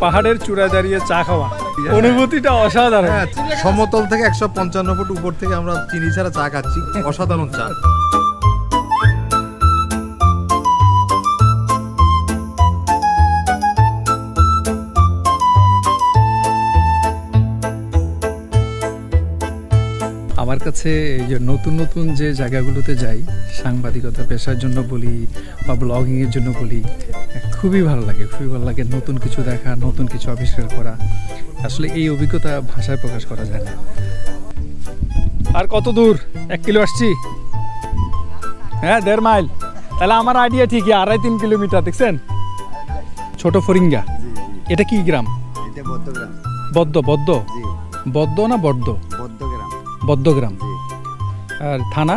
পাহাড়ের চূড়ায় দাঁড়িয়ে চা খাওয়া। অনুভূতিটা অসাধারণ। হ্যাঁ সমতল থেকে একশো পঞ্চান্ন ফুট উপর থেকে আমরা চিনি ছাড়া চা খাচ্ছি। অসাধারণ চা। আমার কাছে এই যে নতুন নতুন যে জায়গাগুলোতে যাই সাংবাদিকতা পেশার জন্য বলি বা ব্লগিংয়ের জন্য বলি খুবই ভালো লাগে খুবই ভালো লাগে নতুন কিছু দেখা নতুন কিছু আবিষ্কার করা। আসলে এই অভিজ্ঞতা ভাষায় প্রকাশ করা যায় না। আর কত দূর? এক কিলো আসছি? হ্যাঁ দেড় মাইল। তাহলে আমার আইডিয়া ঠিকই আড়াই তিন কিলোমিটার দেখছেন? ছোট ফরিঙ্গা। এটা কি গ্রাম? বদ্দ বদ্দ বদ্দ না বড্ড বদ্ধগ্রাম। আর থানা?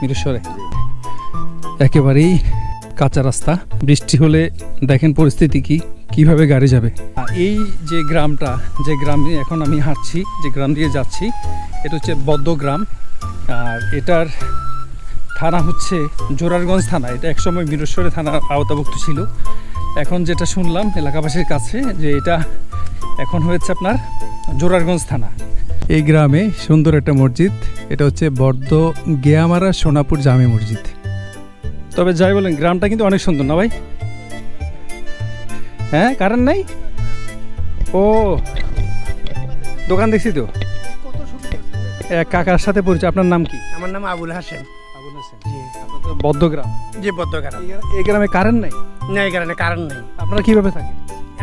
মিরেশ্বরে একেবারেই কাঁচা রাস্তা। বৃষ্টি হলে দেখেন পরিস্থিতি কি কীভাবে গাড়ি যাবে। আর এই যে গ্রামটা যে গ্রামে এখন আমি হাঁটছি যে গ্রাম দিয়ে যাচ্ছি এটা হচ্ছে বদ্ধগ্রাম। আর এটার থানা হচ্ছে জোরারগঞ্জ থানা। এটা একসময় মিরেশ্বরে থানার আওতাভুক্ত ছিল। এখন যেটা শুনলাম এলাকাবাসীর কাছে যে এটা এখন হয়েছে আপনার জোরারগঞ্জ থানা। এই গ্রামে সুন্দর একটা মসজিদ। এটা হচ্ছে বর্দ গেয়ামারা সোনাপুর জামে মসজিদ। তবে যাই বলেন গ্রামটা কিন্তু অনেক সুন্দর না ভাই? হ্যাঁ কারেন্ট নাই? ও দোকান দেখছি তো। এক কাকার সাথে পরিচয় আপনার নাম কি? আমার নাম আবুল হাসেম আবুল হাসেন জি। বদ্ধগ্রাম জি বদ্ধগ্রাম এই গ্রামে কারেন্ট নাই? না এই কারণে কারণ নেই। আপনারা কীভাবে থাকেন?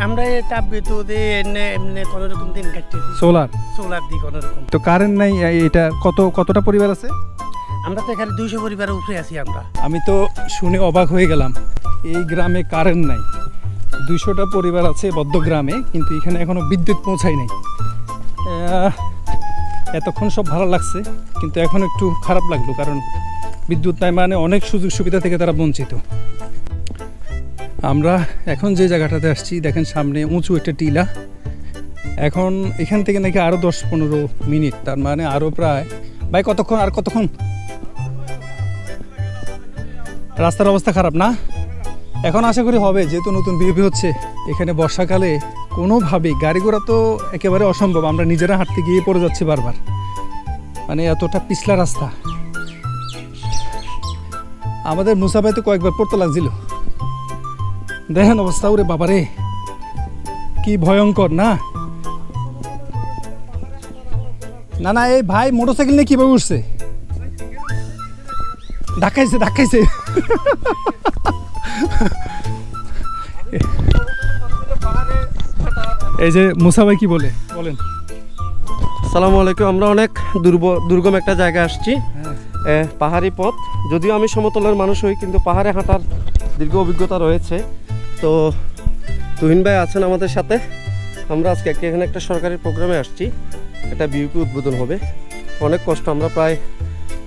আমরা এই তাপ বিদ্যুৎ এমনি এমনি কোনো রকম দিন কাটতেছি সোলার সোলার দিই কোনো রকম। তো কারেন্ট নাই এটা কত কতটা পরিবার আছে? আমরা তো এখানে দুইশো পরিবারের উপরে আছি আমরা। আমি তো শুনে অবাক হয়ে গেলাম এই গ্রামে কারেন্ট নাই। দুইশোটা পরিবার আছে বদ্ধ গ্রামে কিন্তু এখানে এখনও বিদ্যুৎ পৌঁছায় নাই। এতক্ষণ সব ভালো লাগছে কিন্তু এখন একটু খারাপ লাগল কারণ বিদ্যুৎ নাই মানে অনেক সুযোগ সুবিধা থেকে তারা বঞ্চিত। আমরা এখন যে জায়গাটাতে আসছি, দেখেন সামনে উঁচু একটা টিলা। এখন এখান থেকে নাকি আরও দশ পনেরো মিনিট, তার মানে আরও প্রায়, ভাই কতক্ষণ, আর কতক্ষণ? রাস্তার অবস্থা খারাপ না? এখন আশা করি হবে, যেহেতু নতুন বিএপি হচ্ছে, এখানে বর্ষাকালে কোনোভাবেই গাড়ি ঘোড়া তো একেবারে অসম্ভব, আমরা নিজেরা হাঁটতে গিয়ে পড়ে যাচ্ছি বারবার। মানে এতটা পিছলা রাস্তা। আমাদের মুসাফাই তো কয়েকবার পড়তে লাগছিল। দেখেন অবস্থা ওরে বাবারে। কি ভয়ঙ্কর না? না না এই ভাই মোটরসাইকেল নিয়ে কীভাবে উঠছে? ধাক্কাইছে ধাক্কাইছে এই যে মুসা ভাই কি বলে? বলেন। সালামু আলাইকুম আমরা অনেক দুর্ব দুর্গম একটা জায়গায় আসছি। পাহাড়ি পথ। যদিও আমি সমতলের মানুষ হই কিন্তু পাহাড়ে হাঁটার দীর্ঘ অভিজ্ঞতা রয়েছে। তো তুহিন ভাই আছেন আমাদের সাথে। আমরা আজকে এখানে একটা সরকারি প্রোগ্রামে আসছি। একটা বিউপি উদ্বোধন হবে। অনেক কষ্ট, আমরা প্রায়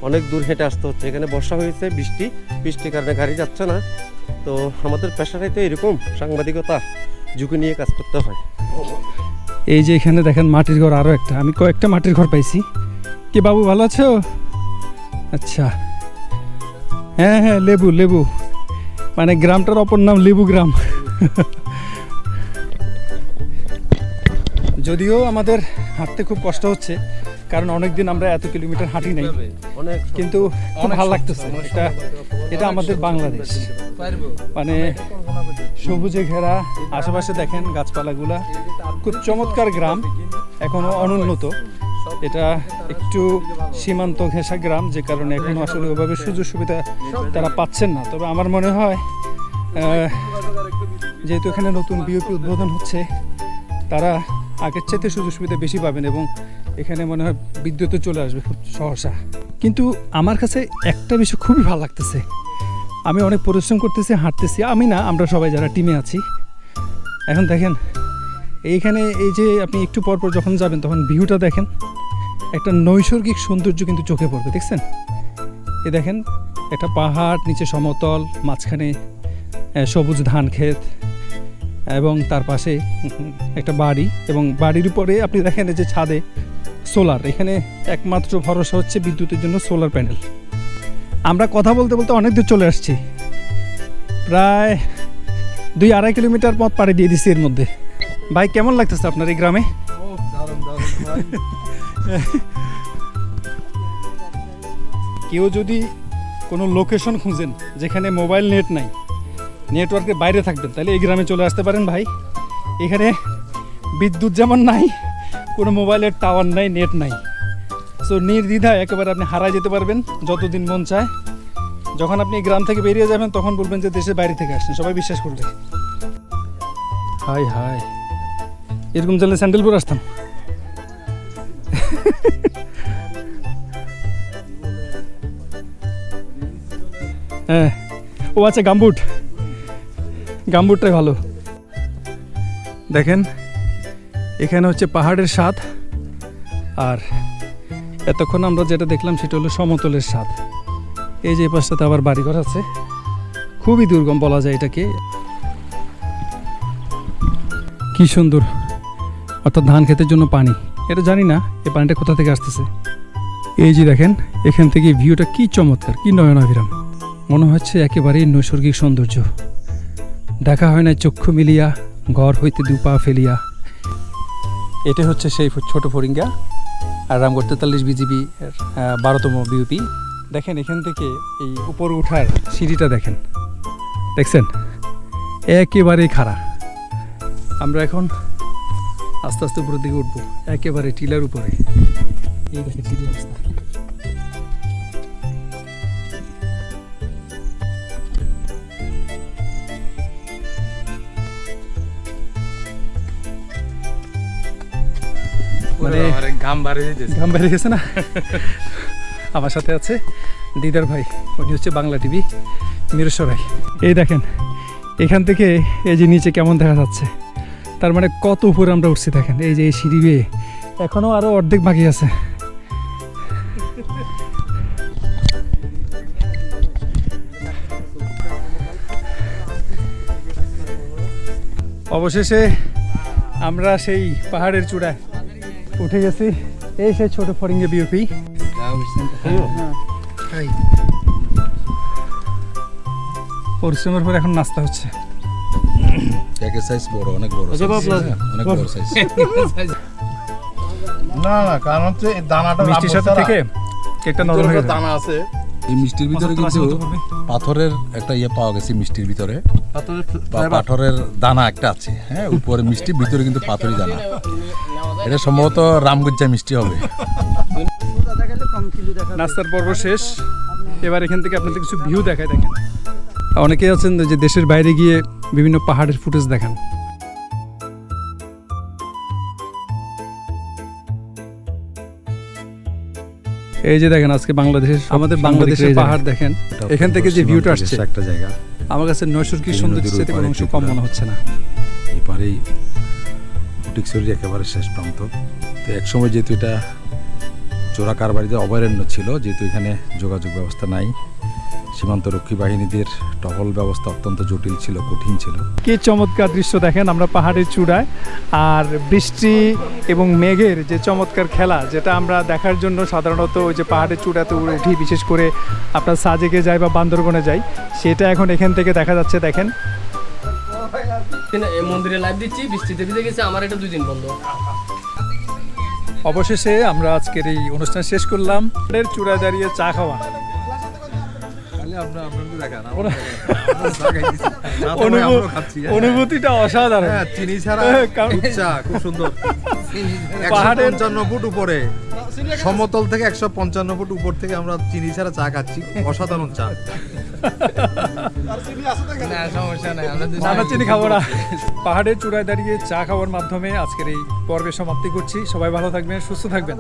অনেক দূর হেঁটে আসতে হচ্ছে। এখানে বর্ষা হয়েছে, বৃষ্টি। বৃষ্টির কারণে গাড়ি যাচ্ছে না। তো আমাদের পেশাটাই তো এরকম, সাংবাদিকতা, ঝুঁকি নিয়ে কাজ করতে হয়। এই যে এখানে দেখেন মাটির ঘর আরও একটা। আমি কয়েকটা মাটির ঘর পাইছি। কি বাবু ভালো আছো? আচ্ছা। হ্যাঁ হ্যাঁ লেবু লেবু। মানে গ্রামটার অপর নাম লেবু গ্রাম। যদিও আমাদের হাঁটতে খুব কষ্ট হচ্ছে কারণ অনেক দিন আমরা এত কিলোমিটার হাঁটি নাই। কিন্তু খুব ভালো লাগতেছে এটা এটা আমাদের বাংলাদেশ। মানে সবুজে ঘেরা আশেপাশে দেখেন গাছপালাগুলা। খুব চমৎকার গ্রাম এখনও অনুন্নত। এটা একটু সীমান্ত ঘেঁষা গ্রাম, যে কারণে এখনও আসলে ওভাবে সুযোগ সুবিধা তারা পাচ্ছেন না। তবে আমার মনে হয় যেহেতু এখানে নতুন বিওপি উদ্বোধন হচ্ছে, তারা আগের চাইতে সুযোগ সুবিধা বেশি পাবেন এবং এখানে মনে হয় বিদ্যুৎও চলে আসবে খুব সহসা। কিন্তু আমার কাছে একটা বিষয় খুবই ভালো লাগতেছে। আমি অনেক পরিশ্রম করতেছি, হাঁটতেছি, আমি না, আমরা সবাই যারা টিমে আছি। এখন দেখেন, এইখানে এই যে আপনি একটু পর পর যখন যাবেন, তখন ভিউটা দেখেন। একটা নৈসর্গিক সৌন্দর্য কিন্তু চোখে পড়বে, দেখছেন? এ দেখেন, একটা পাহাড়, নিচে সমতল, মাঝখানে সবুজ ধান ক্ষেত, এবং তার পাশে একটা বাড়ি, এবং বাড়ির উপরে আপনি দেখেন যে ছাদে সোলার, এখানে একমাত্র ভরসা হচ্ছে বিদ্যুতের জন্য সোলার প্যানেল। আমরা কথা বলতে বলতে অনেক দূর চলে আসছি। প্রায় দুই আড়াই কিলোমিটার পথ পাড়ি দিয়ে দিচ্ছি এর মধ্যে। ভাই, কেমন লাগতেছে আপনার এই গ্রামে? কেউ যদি কোনো লোকেশন খুঁজেন যেখানে মোবাইল নেট নাই, নেটওয়ার্কের বাইরে থাকবেন, তাহলে এই গ্রামে চলে আসতে পারেন ভাই। এখানে বিদ্যুৎ যেমন নাই, কোনো মোবাইলের টাওয়ার নাই নেট নাই। সো নির্দ্বিধায় একেবারে আপনি হারায় যেতে পারবেন, যতদিন মন চায়। যখন আপনি গ্রাম থেকে বেরিয়ে যাবেন, তখন বলবেন যে দেশের বাইরে থেকে আসছেন, সবাই বিশ্বাস করবে। Hi hi. এরকম জানলে স্যান্ডেল পরে আসতাম। হ্যাঁ ও আচ্ছা গাম্বুট। গাম্বুটটাই ভালো। দেখেন, এখানে হচ্ছে পাহাড়ের স্বাদ, আর এতক্ষণ আমরা যেটা দেখলাম সেটা হলো সমতলের স্বাদ। এই যে পাশটাতে আবার বাড়িঘর আছে, খুবই দুর্গম বলা যায় এটাকে। কি সুন্দর, অর্থাৎ ধান ক্ষেতের জন্য পানি। এটা জানি না, এ পানিটা কোথা থেকে আসতেছে? এই যে দেখেন, এখান থেকে ভিউটা কি চমৎকার, কি নয়নাভিরাম মনে হচ্ছে একেবারেই নৈসর্গিক সৌন্দর্য। দেখা হয় না চক্ষু মিলিয়া, ঘর হইতে দুপা ফেলিয়া। এটা হচ্ছে সেই ছোট ফরিঙ্গা আর রামগড় তেতাল্লিশ বিজিবি বারোতম বিউপি। দেখেন, এখান থেকে এই উপরে উঠার সিঁড়িটা দেখেন। দেখছেন? একেবারেই খাড়া। আমরা এখন আস্তে আস্তে উপরের দিকে উঠবো। একেবারে টিলার উপরে। এই দেখেন সিঁড়ির অবস্থা। মানে ঘাম বাড়ি যেতেছে ঘাম বেড়ে গেছে না? আমার সাথে আছে দিদার ভাই। উনি হচ্ছে বাংলা টিভি মিরসরাই। এই দেখেন এখান থেকে এই যে নিচে কেমন দেখা যাচ্ছে? তার মানে কত উপরে আমরা উঠছি দেখেন, এই যে এই সিঁড়ি বেয়ে। এখনও আরও অর্ধেক বাকি আছে। অবশেষে আমরা সেই পাহাড়ের চূড়ায় উঠে গেছি। এই সেই ছোট ফরিঙ্গে বিওপি পরিশ্রমের পর এখন নাস্তা হচ্ছে। একের সাইজ বড় অনেক বড় আচ্ছা। হ্যাঁ, অনেক বড় সাইজ না না কারণ হচ্ছে দানাটা মিষ্টির সাথে থেকে কেকটা নরম হয়ে দানা আছে? এই মিষ্টির ভিতরে কিন্তু পাথরের একটা ইয়ে পাওয়া গেছে মিষ্টির ভিতরে। পাথরের দানা একটা আছে হ্যাঁ উপরে মিষ্টি ভিতরে কিন্তু পাথরই দানা। এটা সম্ভবত রামগজ্জা মিষ্টি হবে। নাস্তার পর্ব শেষ। এবার এখান থেকে আপনাদের কিছু ভিউ দেখায় দেখেন। অনেকেই আছেন যে দেশের বাইরে গিয়ে বিভিন্ন পাহাড়ের ফুটেজ দেখান। এই যে দেখেন আজকে বাংলাদেশের আমাদের বাংলাদেশের পাহাড় দেখেন এখান থেকে যে ভিউটা আসছে একটা জায়গা। আমার কাছে নৈসর্গিক এই সৌন্দর্যের সাথে কোনো অংশ কম মনে হচ্ছে না। এপারেই ফটিকছড়ির একেবারে শেষ প্রান্ত। তো একসময় যেহেতু এটা চোরা কারবারিতে অভয়ারণ্য ছিল যেহেতু এখানে যোগাযোগ ব্যবস্থা নাই সীমান্তরক্ষী বাহিনীদের টহল ব্যবস্থা অত্যন্ত জটিল ছিল কঠিন ছিল। কি চমৎকার দৃশ্য দেখেন আমরা পাহাড়ের চূড়ায় আর বৃষ্টি এবং মেঘের যে চমৎকার খেলা যেটা আমরা দেখার জন্য সাধারণত ওই যে পাহাড়ের চূড়াতে উড়ে উঠি বিশেষ করে আপনার সাজেকে যাই বা বান্দরবনে যাই সেটা এখন এখান থেকে দেখা যাচ্ছে দেখেন। এই মন্দিরে লাইভ দিচ্ছি বৃষ্টিতে ভিজে গেছে আমার এটা দুই দিন বন্ধ। অবশেষে আমরা আজকের এই অনুষ্ঠান শেষ করলাম। পাহাড়ের চূড়ায় দাঁড়িয়ে চা খাওয়া। অনুভূতিটা অসাধারণ। হ্যাঁ চিনি ছাড়া হ্যাঁ, খুব সুন্দর। পাহাড়ের- পঞ্চান্ন ফুট উপরে। সমতল থেকে একশো পঞ্চান্ন ফুট উপর থেকে আমরা চিনি ছাড়া চা খাচ্ছি। অসাধারণ চা। চিনি খাব না। পাহাড়ের চূড়ায় দাঁড়িয়ে চা খাওয়ার মাধ্যমে আজকের এই পর্বে সমাপ্তি করছি। সবাই ভালো থাকবেন সুস্থ থাকবেন।